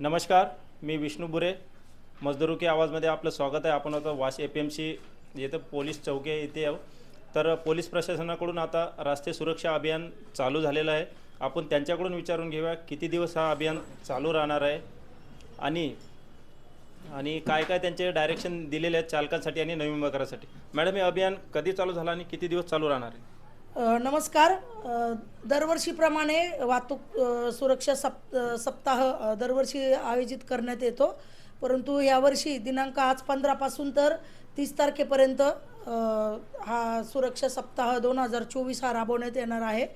नमस्कार मी विष्णू बुरे. मजदुरू की आवाजमध्ये आपलं स्वागत आहे. आपण आता वाश एफ एम सी येथे पोलीस चौकी येथे इथे आहो तर पोलीस प्रशासनाकडून आता राष्ट्रीय सुरक्षा अभियान चालू झालेलं आहे. आपण त्यांच्याकडून विचारून घेऊया किती दिवस हा अभियान चालू राहणार आहे? आणि आणि काय काय त्यांचे डायरेक्शन दिलेले आहेत चालकांसाठी आणि नवीन मकरासाठी मॅडम हे अभियान कधी चालू झालं आणि किती दिवस चालू राहणार आहे? नमस्कार. दरवर्षीप्रमाणे वाहतूक सुरक्षा सप सप्ताह दरवर्षी आयोजित करण्यात येतो. परंतु यावर्षी दिनांक आज पंधरापासून तर तीस तारखेपर्यंत हा सुरक्षा सप्ताह दोन हजार चोवीस हा राबवण्यात येणार आहे.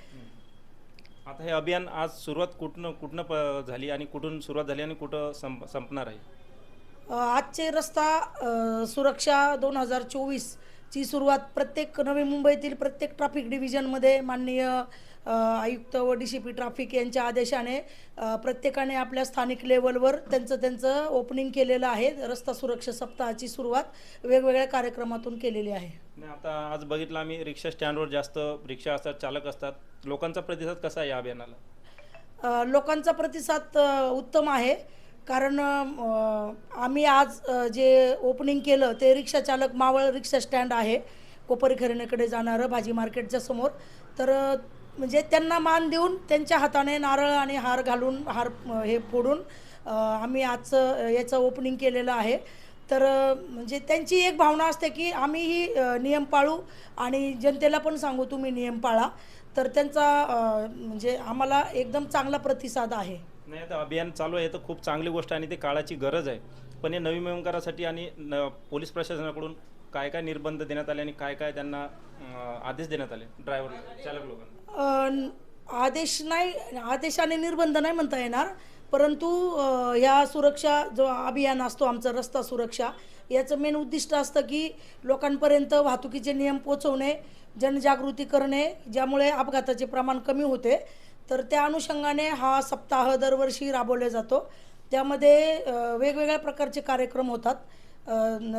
आता हे अभियान आज सुरुवात कुठनं कुठनं प झाली आणि कुठून सुरुवात झाली आणि कुठं संप संपणार आहे? आजचे रस्ता अ, सुरक्षा दोन हजार चोवीस ची सुरुवात प्रत्येक नवी मुंबईतील प्रत्येक ट्रॅफिक डिव्हिजनमध्ये माननीय आयुक्त व डी सी पी ट्रॅफिक यांच्या आदेशाने प्रत्येकाने आपल्या स्थानिक लेवलवर त्यांचं त्यांचं ओपनिंग केलेलं आहे. रस्ता सुरक्षा सप्ताहाची सुरुवात वेगवेगळ्या कार्यक्रमातून केलेली आहे. आता आज बघितलं आम्ही रिक्षा स्टँडवर जास्त रिक्षा असतात चालक असतात. लोकांचा प्रतिसाद कसा आहे या अभियानाला? लोकांचा प्रतिसाद उत्तम आहे. कारण आम्ही आज जे ओपनिंग केलं ते रिक्षा चालक मावळ रिक्षा स्टँड आहे. कोपरी खरेणीकडे जाणारं भाजी मार्केटच्या समोर. तर म्हणजे त्यांना मान देऊन त्यांच्या हाताने नारळ आणि हार घालून हार हे फोडून आम्ही आजचं याचं ओपनिंग केलेलं आहे. तर म्हणजे त्यांची एक भावना असते की आम्हीही ही नियम पाळू आणि जनतेला पण सांगू तुम्ही नियम पाळा. तर त्यांचा म्हणजे आम्हाला एकदम चांगला प्रतिसाद आहे. नाही आता अभियान चालू आहे तर खूप चांगली गोष्ट आहे आणि ते काळाची गरज आहे. पण हे नवीन नियमकारासाठी आणि न पोलीस प्रशासनाकडून काय काय निर्बंध देण्यात आले आणि काय काय त्यांना अं, आदेश देण्यात आले ड्रायव्हर चालक लोकांना? अ, आदेश नाही आदेशाने निर्बंध नाही म्हणता येणार परंतु अ, सुरक्षा जो अभियान असतो आमचं रस्ता सुरक्षा याचं मेन उद्दिष्ट असतं की लोकांपर्यंत वाहतुकीचे नियम पोचवणे जनजागृती करणे ज्यामुळे अपघाताचे प्रमाण कमी होते. तर त्या अनुषंगाने हा सप्ताह दरवर्षी राबवला जातो. त्यामध्ये वेगवेगळ्या प्रकारचे कार्यक्रम होतात.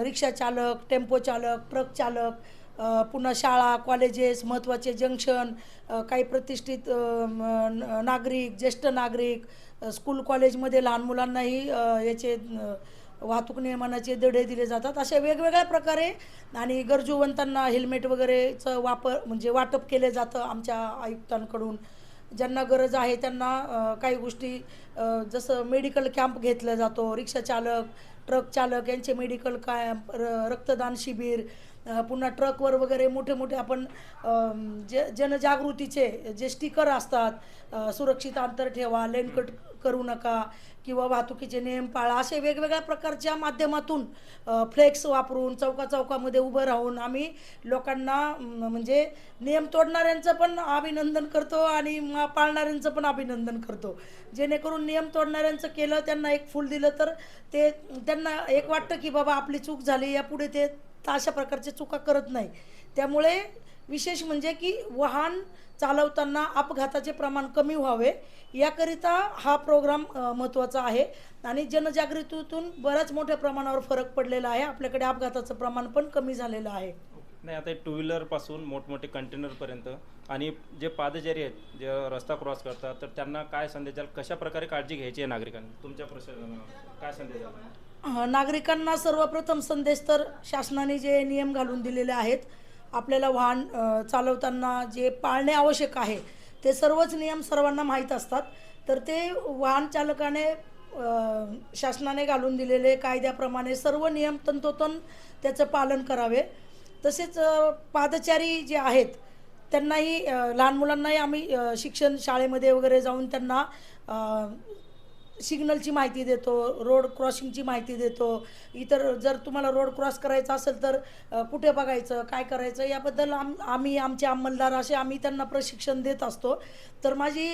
रिक्षा चालक टेम्पो चालक ट्रक चालक पुन्हा शाळा कॉलेजेस महत्त्वाचे जंक्शन काही प्रतिष्ठित नागरिक ज्येष्ठ नागरिक स्कूल कॉलेजमध्ये लहान मुलांनाही याचे वाहतूक नियमनाचे धडे दिले जातात. अशा वेगवेगळ्या प्रकारे आणि गरजूवंतांना हेल्मेट वगैरेचं वापर म्हणजे वाटप केले जातं आमच्या आयुक्तांकडून. ज्यांना गरज आहे त्यांना काही गोष्टी जसं मेडिकल कॅम्प घेतला जातो रिक्षाचालक ट्रक चालक यांचे मेडिकल कॅम्प र रक्तदान शिबिर पुन्हा ट्रकवर वगैरे मोठे मोठे आपण जे जनजागृतीचे जे स्टिकर असतात सुरक्षित अंतर ठेवा लेनकट करू नका किंवा वाहतुकीचे नियम पाळा असे वेगवेगळ्या प्रकारच्या माध्यमातून फ्लेक्स वापरून चौका चौकामध्ये उभं राहून आम्ही लोकांना म्हणजे नियम तोडणाऱ्यांचं पण अभिनंदन करतो आणि पाळणाऱ्यांचं पण अभिनंदन करतो. जेणेकरून नियम तोडणाऱ्यांचं केलं त्यांना एक फूल दिलं तर ते त्यांना एक वाटतं की बाबा आपली चूक झाली यापुढे ते तर अशा प्रकारच्या चुका करत नाही. त्यामुळे विशेष म्हणजे की वाहन चालवताना अपघाताचे प्रमाण कमी व्हावे याकरिता हा प्रोग्राम महत्त्वाचा आहे. आणि जनजागृतीतून बऱ्याच मोठ्या प्रमाणावर फरक पडलेला आहे. आपल्याकडे अपघाताचं प्रमाण पण कमी झालेलं आहे. नाही आता टू व्हीलरपासून मोठमोठे कंटेनरपर्यंत आणि जे पादचारी आहेत जे रस्ता क्रॉस करतात तर त्यांना काय संदेश द्याल? कशा प्रकारे काळजी घ्यायची आहे नागरिकांनी? तुमच्या प्रशासनाला काय संदेश द्याल? नागरिकांना सर्वप्रथम संदेश तर शासनाने जे नियम घालून दिलेले आहेत आपल्याला वाहन चालवताना जे पाळणे आवश्यक आहे ते सर्वच नियम सर्वांना माहीत असतात. तर ते वाहन चालकाने शासनाने घालून दिलेले कायद्याप्रमाणे सर्व नियम तंतोतंत त्याचं पालन करावे. तसेच पादचारी जे आहेत त्यांनाही लहान मुलांनाही आम्ही शिक्षण शाळेमध्ये वगैरे जाऊन त्यांना सिग्नलची माहिती देतो रोड क्रॉसिंगची माहिती देतो. इतर जर तुम्हाला रोड क्रॉस करायचा असेल तर कुठे बघायचं काय करायचं याबद्दल आम आम्ही आमचे अंमलदार असे आम्ही त्यांना प्रशिक्षण देत असतो. तर माझी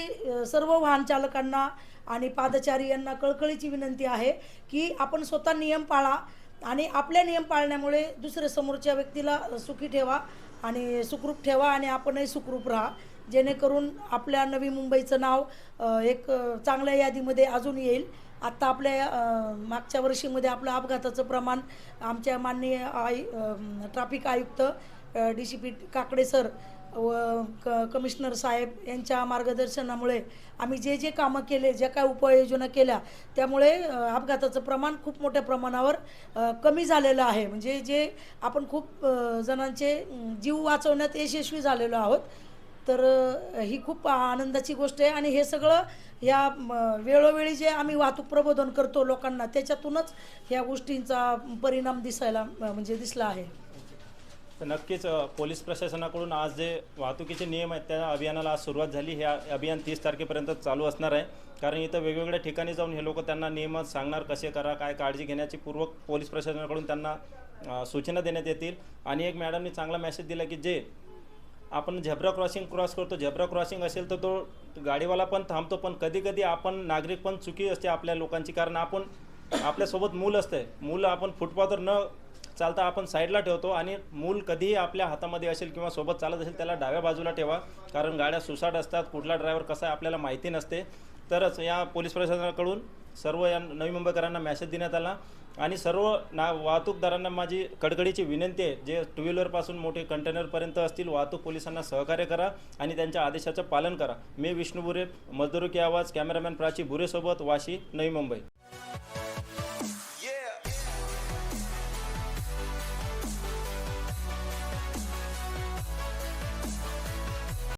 सर्व वाहन चालकांना आणि पादचारी यांना कळकळीची विनंती आहे की आपण स्वतः नियम पाळा आणि आपले नियम पाळण्यामुळे दुसऱ्या समोरच्या व्यक्तीला सुखी ठेवा आणि सुखरूप ठेवा आणि आपणही सुखरूप राहा. जेणेकरून आपल्या नवी मुंबईचं नाव एक चांगल्या यादीमध्ये अजून येईल. आत्ता आपल्या मागच्या वर्षीमध्ये आपलं अपघाताचं प्रमाण आमच्या माननीय आय ट्रॅफिक आयुक्त D C P Kakade sir व क कमिशनर साहेब यांच्या मार्गदर्शनामुळे आम्ही जे जे कामं केले ज्या काय उपाययोजना केल्या त्यामुळे अपघाताचं प्रमाण खूप मोठ्या प्रमाणावर कमी झालेलं आहे. म्हणजे जे आपण खूप जणांचे जीव वाचवण्यात यशस्वी झालेलो आहोत. तर ही खूप आनंदाची गोष्ट आहे आणि हे सगळं या वेळोवेळी जे आम्ही वाहतूक प्रबोधन करतो लोकांना त्याच्यातूनच ह्या गोष्टींचा परिणाम दिसायला म्हणजे दिसला आहे. तर नक्कीच पोलीस प्रशासनाकडून आज जे वाहतुकीचे नियम आहेत त्या अभियानाला आज सुरुवात झाली. हे अभियान तीस तारखेपर्यंत चालू असणार आहे. कारण इथं वेगवेगळ्या ठिकाणी जाऊन हे लोक त्यांना नियमात सांगणार कसे करा काय काळजी घेण्याची पूर्वक पोलीस प्रशासनाकडून त्यांना सूचना देण्यात येतील. आणि एक मॅडमनी चांगला मेसेज दिला की जे आपण झेब्रा क्रॉसिंग क्रॉस करतो. झेब्रा क्रॉसिंग असेल तर तो गाडीवाला पण थांबतो पण कधी कधी आपण नागरिक पण चुकी असते आपल्या लोकांची कारण आपण आपल्यासोबत मूल असते मूल आपण फुटपाथवर न चालता आपण साईडला ठेवतो आणि मूल कधीही आपल्या हातामध्ये असेल किंवा सोबत चालत असेल त्याला डाव्या बाजूला ठेवा. कारण गाड्या सुसाट असतात कुठला ड्रायव्हर कसा आहे आपल्याला माहिती नसते. तरच या पोलीस प्रशासनाकडून सर्व या नवी मुंबईकरांना मेसेज देण्यात आला. आणि सर्व ना वाहतूकदारांना माझी कडकडीची विनंती आहे जे टू व्हीलरपासून मोठे कंटेनरपर्यंत असतील वाहतूक पोलिसांना सहकार्य करा आणि त्यांच्या आदेशाचं पालन करा. मी विष्णू बुरे मजदुरुकी आवाज कॅमेरामॅन प्राची बुरेसोबत वाशी नवी मुंबई.